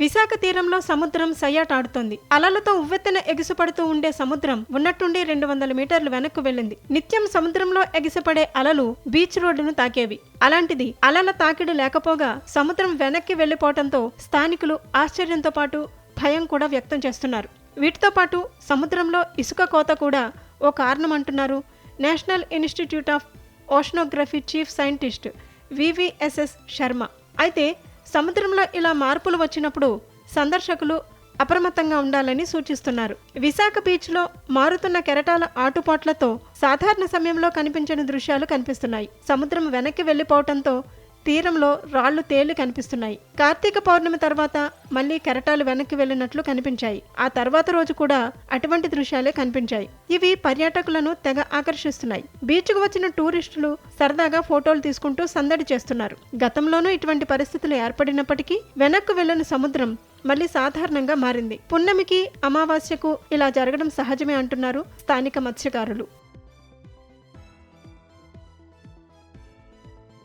విశాఖ తీరంలో సముద్రం సయ్యాటాడుతోంది అలలతో ఉవ్వెత్తన ఎగిసిపడుతూ ఉండే సముద్రం ఉన్నట్టుండి రెండు వందల మీటర్లు వెనక్కు వెళ్ళింది. నిత్యం సముద్రంలో ఎగిసిపడే అలలు బీచ్ రోడ్డును తాకేవి. అలాంటిది అలల తాకిడి లేకపోగా సముద్రం వెనక్కి వెళ్ళిపోవడంతో స్థానికులు ఆశ్చర్యంతో పాటు భయం కూడా వ్యక్తం చేస్తున్నారు. వీటితో పాటు సముద్రంలో ఇసుక కోత కూడా ఓ కారణం అంటున్నారు national institute of oceanography chief scientist VVSS Sharma. అయితే సముద్రంలో ఇలా మార్పులు వచ్చినప్పుడు సందర్శకులు అప్రమత్తంగా ఉండాలని సూచిస్తున్నారు. విశాఖ బీచ్లో మారుతున్న కెరటాల ఆటుపాట్లతో సాధారణ సమయంలో కనిపించని దృశ్యాలు కనిపిస్తున్నాయి. సముద్రం వెనక్కి వెళ్ళిపోవటంతో తీరంలో రాళ్ళు తేళ్ళు కనిపిస్తున్నాయి. కార్తీక పౌర్ణమి తర్వాత మళ్ళీ కెరటాలు వెనక్కి వెళ్ళినట్లు కనిపించాయి. ఆ తర్వాత రోజు కూడా అటువంటి దృశ్యాలే కనిపించాయి. ఇవి పర్యాటకులను తెగ ఆకర్షిస్తున్నాయి. బీచ్కు వచ్చిన టూరిస్టులు సరదాగా ఫోటోలు తీసుకుంటూ సందడి చేస్తున్నారు. గతంలోనూ ఇటువంటి పరిస్థితులు ఏర్పడినప్పటికీ వెనక్కు వెళ్ళిన సముద్రం మళ్ళీ సాధారణంగా మారింది. పున్నమికి అమావాస్యకు ఇలా జరగడం సహజమే అంటున్నారు స్థానిక మత్స్యకారులు.